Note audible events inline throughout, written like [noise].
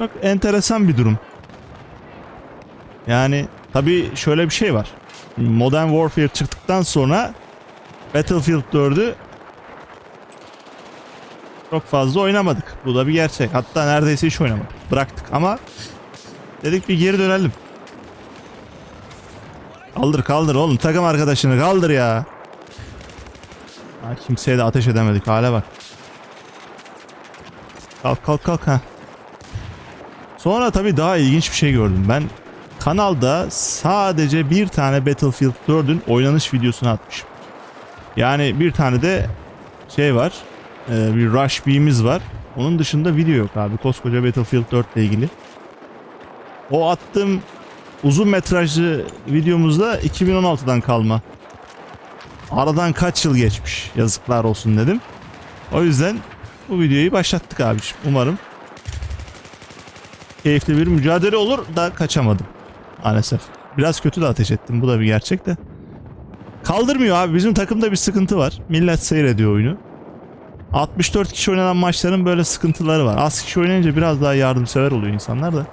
çıkmak enteresan bir durum. Yani tabii şöyle bir şey var. Modern Warfare çıktıktan sonra Battlefield 4'ü çok fazla oynamadık. Bu da bir gerçek. Hatta neredeyse hiç oynamadık. Bıraktık ama dedik bir geri dönelim. Kaldır kaldır oğlum takım arkadaşını kaldır ya. Ha, kimseye de ateş edemedik hale bak. Kalk kalk kalk ha. Sonra tabii daha ilginç bir şey gördüm. Ben kanalda sadece bir tane Battlefield 4'ün oynanış videosunu atmışım. Yani bir tane de şey var. e, bir Rush B'miz var. Onun dışında video yok abi. Koskoca Battlefield 4 ile ilgili. O attığım uzun metrajlı videomuzda 2016'dan kalma. Aradan kaç yıl geçmiş. Yazıklar olsun dedim. O yüzden bu videoyu başlattık abi. Umarım keyifli bir mücadele olur da kaçamadım. Maalesef. Biraz kötü de ateş ettim. Bu da bir gerçek de. Kaldırmıyor abi. Bizim takımda bir sıkıntı var. Millet seyrediyor oyunu. 64 kişi oynanan maçların böyle sıkıntıları var. Az kişi oynayınca biraz daha yardımsever oluyor insanlar da.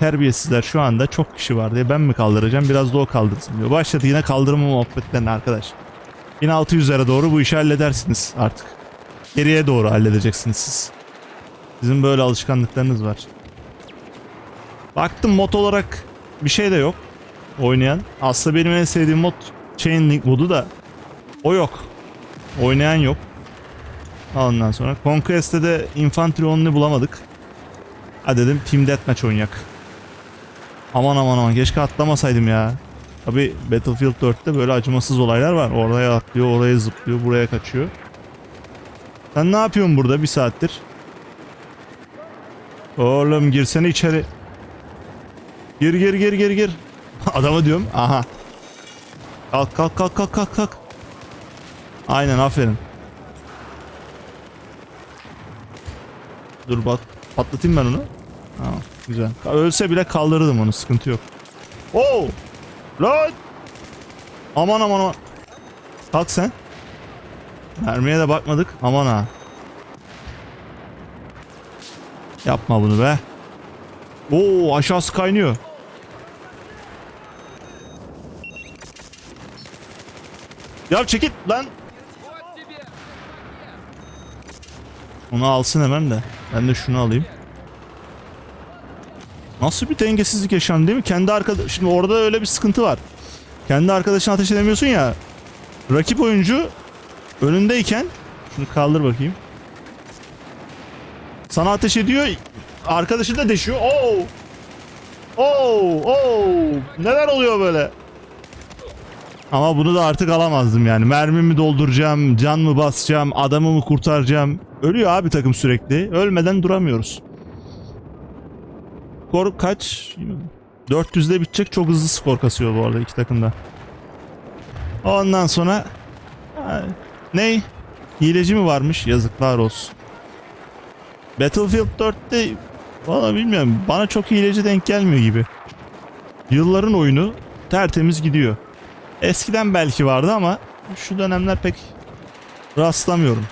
Terbiyesizler şu anda çok kişi var diye ben mi kaldıracağım biraz da o kaldırsın diyor. Başladı yine kaldırma muhabbetlerine arkadaş. 1600'lere doğru bu işi halledersiniz artık. Geriye doğru halledeceksiniz siz. Sizin böyle alışkanlıklarınız var. Baktım mod olarak bir şey de yok oynayan. Aslında benim en sevdiğim mod Chain Link modu da o yok. Oynayan yok. Ondan sonra Conquest'te de Infantry only bulamadık. Ha dedim Team Deathmatch oynayak. Aman aman aman keşke atlamasaydım ya. Tabi Battlefield 4'te böyle acımasız olaylar var. Oraya atlıyor, oraya zıplıyor, buraya kaçıyor. Sen ne yapıyorsun burada bir saattir? Oğlum girsene içeri. Gir gir gir gir gir. [laughs] Adamı diyorum. Aha. Kalk kalk kalk kalk kalk kalk. Aynen aferin. Dur bak patlatayım ben onu. Ha, güzel. Ölse bile kaldırırdım onu sıkıntı yok. Oo! Lan! Aman aman aman. Kalk sen. Mermiye de bakmadık. Aman ha. Yapma bunu be. Oo aşağısı kaynıyor. Ya çekil lan. Onu alsın hemen de. Ben de şunu alayım. Nasıl bir dengesizlik yaşandı değil mi? Kendi arkadaş şimdi orada öyle bir sıkıntı var. Kendi arkadaşına ateş edemiyorsun ya. Rakip oyuncu önündeyken şunu kaldır bakayım. Sana ateş ediyor. Arkadaşı da deşiyor. Oo! Oo! Oo! Neler oluyor böyle? Ama bunu da artık alamazdım yani. Mermimi dolduracağım, can mı basacağım, adamı mı kurtaracağım. Ölüyor abi takım sürekli. Ölmeden duramıyoruz. Skor kaç? 400'de bitecek. Çok hızlı skor kasıyor bu arada iki takımda. Ondan sonra ne? Hileci mi varmış? Yazıklar olsun. Battlefield 4'te valla bilmiyorum. Bana çok hileci denk gelmiyor gibi. Yılların oyunu tertemiz gidiyor. Eskiden belki vardı ama şu dönemler pek rastlamıyorum.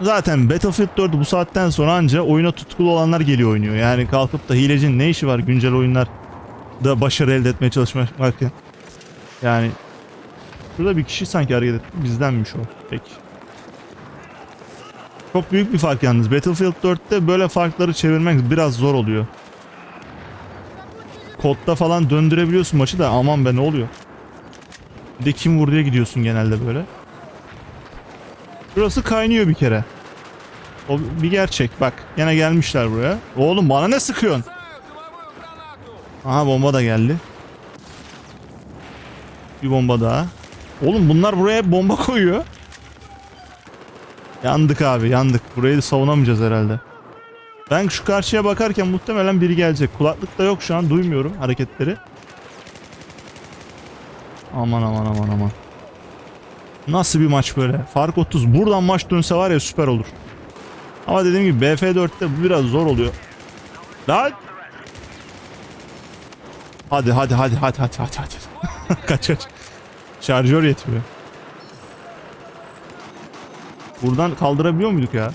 Zaten Battlefield 4'ü bu saatten sonra anca oyuna tutkulu olanlar geliyor oynuyor. Yani kalkıp da hilecinin ne işi var güncel oyunlar da başarı elde etmeye çalışmak varken. Yani Şurada bir kişi sanki hareket etti. Bizdenmiş o. Peki. Çok büyük bir fark yalnız. Battlefield 4'te böyle farkları çevirmek biraz zor oluyor. Kodda falan döndürebiliyorsun maçı da aman be ne oluyor? Bir de kim vurduya gidiyorsun genelde böyle. Burası kaynıyor bir kere. O bir gerçek. Bak yine gelmişler buraya. Oğlum bana ne sıkıyorsun? Aha bomba da geldi. Bir bomba daha. Oğlum bunlar buraya bomba [laughs] koyuyor. Yandık abi yandık. Burayı da savunamayacağız herhalde. Ben şu karşıya bakarken muhtemelen biri gelecek. Kulaklık da yok şu an duymuyorum hareketleri. Aman aman aman aman. Nasıl bir maç böyle? Fark 30. Buradan maç dönse var ya süper olur. Ama dediğim gibi BF4'te bu biraz zor oluyor. Lan! Hadi hadi hadi hadi hadi hadi hadi. [laughs] kaç kaç. Şarjör yetmiyor. Buradan kaldırabiliyor muyduk ya?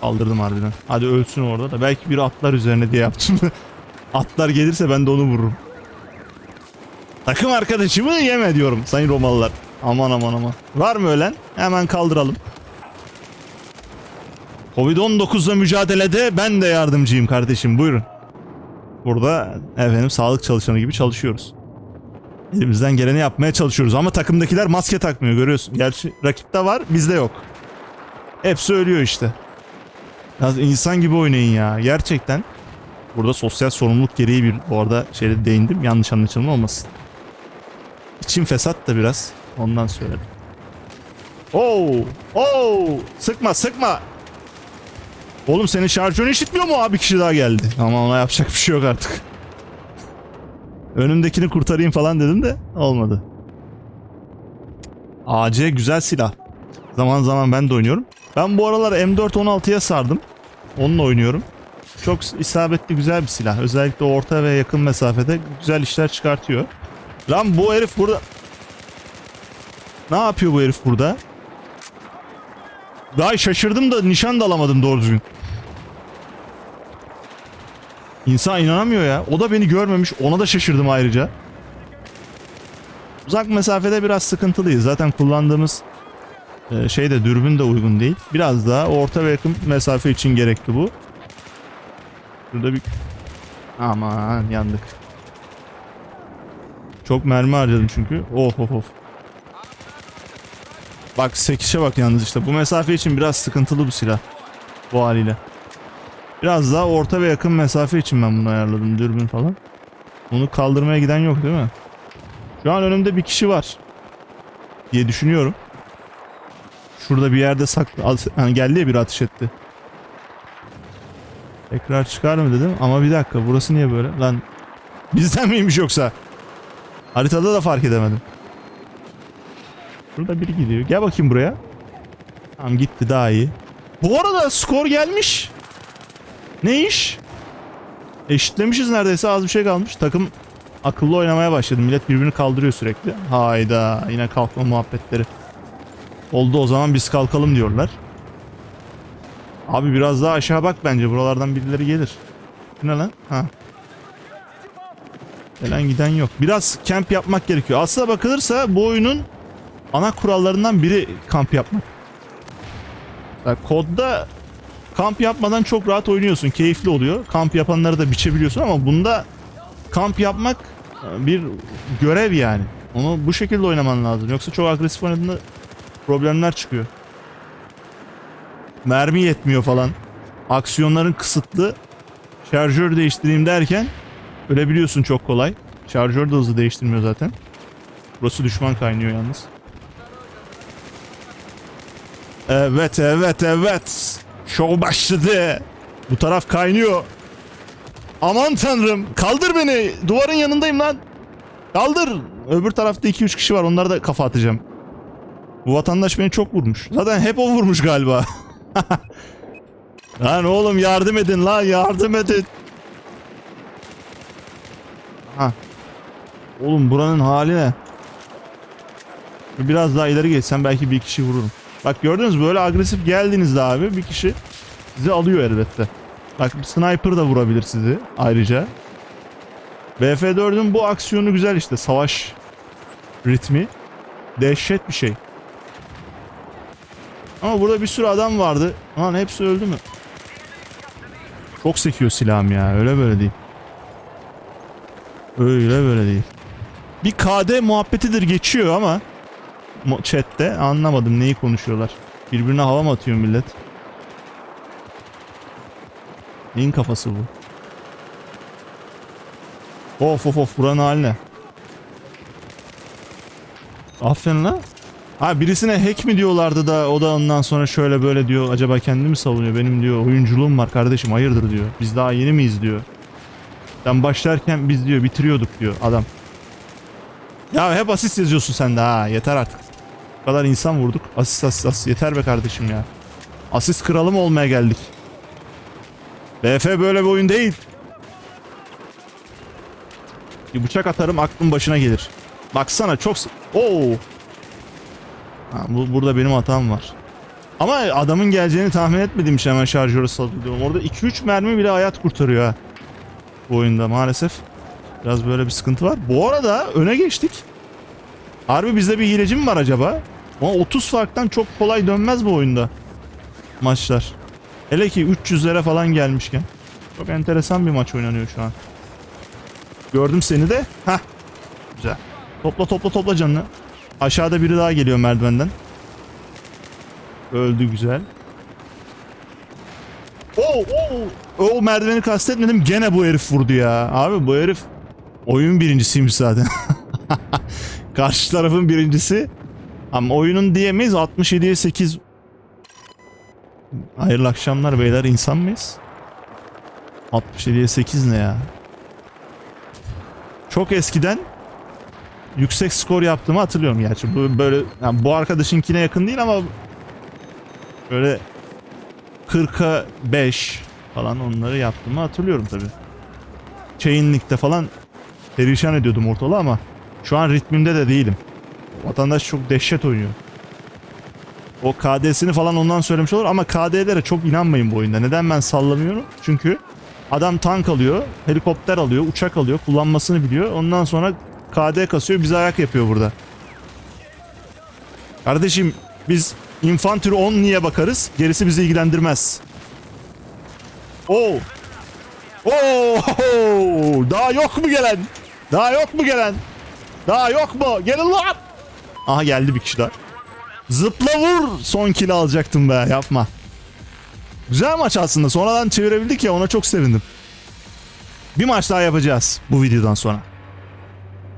Kaldırdım harbiden. Hadi ölsün orada da. Belki bir atlar üzerine diye yaptım. [laughs] atlar gelirse ben de onu vururum. Takım arkadaşımı yeme diyorum sayın Romalılar. Aman aman aman. Var mı ölen? Hemen kaldıralım. Covid-19'la mücadelede ben de yardımcıyım kardeşim buyurun. Burada efendim sağlık çalışanı gibi çalışıyoruz. Elimizden geleni yapmaya çalışıyoruz ama takımdakiler maske takmıyor görüyorsun. Gerçi rakipte var bizde yok. Hepsi ölüyor işte. Biraz insan gibi oynayın ya gerçekten. Burada sosyal sorumluluk gereği bir bu arada şeyde değindim yanlış anlaşılma olmasın. İçim fesat da biraz ondan söyledim. Oo! Oo! Sıkma sıkma. Oğlum senin şarjörün işitmiyor mu abi kişi daha geldi. Ama ona yapacak bir şey yok artık. Önümdekini kurtarayım falan dedim de olmadı. AC güzel silah. Zaman zaman ben de oynuyorum. Ben bu aralar M416'ya sardım. Onunla oynuyorum. Çok isabetli güzel bir silah. Özellikle orta ve yakın mesafede güzel işler çıkartıyor. Lan bu herif burada... Ne yapıyor bu herif burada? Daha şaşırdım da nişan da alamadım doğru düzgün. İnsan inanamıyor ya. O da beni görmemiş. Ona da şaşırdım ayrıca. Uzak mesafede biraz sıkıntılıyız. Zaten kullandığımız e, şey de dürbün de uygun değil. Biraz daha orta ve yakın mesafe için gerekli bu. Şurada bir... Aman yandık. Çok mermi harcadım çünkü. Of of of. Bak sekişe bak yalnız işte. Bu mesafe için biraz sıkıntılı bu silah. Bu haliyle. Biraz daha orta ve yakın mesafe için ben bunu ayarladım. Dürbün falan. Bunu kaldırmaya giden yok değil mi? Şu an önümde bir kişi var. Diye düşünüyorum. Şurada bir yerde saklı. Hani geldi ya bir ateş etti. Tekrar çıkar mı dedim ama bir dakika burası niye böyle? Lan bizden miymiş yoksa? Haritada da fark edemedim. Burada biri gidiyor. Gel bakayım buraya. Tamam gitti daha iyi. Bu arada skor gelmiş. Ne iş? Eşitlemişiz neredeyse az bir şey kalmış. Takım akıllı oynamaya başladı. Millet birbirini kaldırıyor sürekli. Hayda yine kalkma muhabbetleri. Oldu o zaman biz kalkalım diyorlar. Abi biraz daha aşağı bak bence buralardan birileri gelir. Ne lan? Ha. Gelen giden yok. Biraz kamp yapmak gerekiyor. Aslına bakılırsa bu oyunun ana kurallarından biri kamp yapmak. Yani kodda kamp yapmadan çok rahat oynuyorsun. Keyifli oluyor. Kamp yapanları da biçebiliyorsun ama bunda kamp yapmak e, bir görev yani. Onu bu şekilde oynaman lazım. Yoksa çok agresif oynadığında problemler çıkıyor. Mermi yetmiyor falan. Aksiyonların kısıtlı. Şarjör değiştireyim derken ölebiliyorsun çok kolay. Şarjör de hızlı değiştirmiyor zaten. Burası düşman kaynıyor yalnız. Evet evet evet. Şov başladı. Bu taraf kaynıyor. Aman tanrım. Kaldır beni. Duvarın yanındayım lan. Kaldır. Öbür tarafta 2-3 kişi var. Onlara da kafa atacağım. Bu vatandaş beni çok vurmuş. Zaten hep o vurmuş galiba. [laughs] lan oğlum yardım edin lan yardım edin. Ha. Oğlum buranın hali ne? Biraz daha ileri geçsem belki bir kişi vururum. Bak gördünüz böyle agresif geldiğinizde abi bir kişi sizi alıyor elbette. Bak bir sniper da vurabilir sizi ayrıca. BF4'ün bu aksiyonu güzel işte savaş ritmi. Dehşet bir şey. Ama burada bir sürü adam vardı. Lan hepsi öldü mü? Çok sekiyor silahım ya öyle böyle değil. Öyle böyle değil. Bir KD muhabbetidir geçiyor ama chatte anlamadım neyi konuşuyorlar. Birbirine hava mı atıyor millet? Neyin kafası bu? Of of of buranın haline. Aferin lan. Ha birisine hack mi diyorlardı da o da ondan sonra şöyle böyle diyor. Acaba kendi mi savunuyor? Benim diyor oyunculuğum var kardeşim hayırdır diyor. Biz daha yeni miyiz diyor. Sen başlarken biz diyor bitiriyorduk diyor adam. Ya hep asist yazıyorsun sen de ha yeter artık. Bu kadar insan vurduk. Asist asist asist yeter be kardeşim ya. Asist kralı mı olmaya geldik? BF böyle bir oyun değil. Bir bıçak atarım aklın başına gelir. Baksana çok... Oo. Ha, bu, burada benim hatam var. Ama adamın geleceğini tahmin etmediğim için hemen şarjörü salıyorum. Orada 2-3 mermi bile hayat kurtarıyor ha. Bu oyunda maalesef. Biraz böyle bir sıkıntı var. Bu arada öne geçtik. Harbi bizde bir hileci mi var acaba? Ama 30 farktan çok kolay dönmez bu oyunda. Maçlar. Hele ki 300'lere falan gelmişken. Çok enteresan bir maç oynanıyor şu an. Gördüm seni de. Hah. Güzel. Topla topla topla canını. Aşağıda biri daha geliyor merdivenden. Öldü güzel. Oo, oo. O merdiveni kastetmedim. Gene bu herif vurdu ya. Abi bu herif oyun birincisiymiş zaten. [laughs] Karşı tarafın birincisi. Ama oyunun diyemeyiz. 67'ye 8. Hayırlı akşamlar beyler. insan mıyız? 67'ye 8 ne ya? Çok eskiden yüksek skor yaptığımı hatırlıyorum gerçi. Bu böyle yani bu arkadaşınkine yakın değil ama böyle 40'a 5 falan onları yaptığımı hatırlıyorum tabi. Chainlink'te falan perişan ediyordum ortalığı ama şu an ritmimde de değilim. Vatandaş çok dehşet oynuyor. O KD'sini falan ondan söylemiş olur ama KD'lere çok inanmayın bu oyunda. Neden ben sallamıyorum? Çünkü adam tank alıyor, helikopter alıyor, uçak alıyor, kullanmasını biliyor. Ondan sonra KD kasıyor, bize ayak yapıyor burada. Kardeşim biz Infantry 10 niye bakarız? Gerisi bizi ilgilendirmez. Oo. Oo! Daha yok mu gelen? Daha yok mu gelen? Daha yok mu? Gelin lan! Aha geldi bir kişi daha. Zıpla vur! Son kill alacaktım be yapma. Güzel maç aslında. Sonradan çevirebildik ya ona çok sevindim. Bir maç daha yapacağız bu videodan sonra.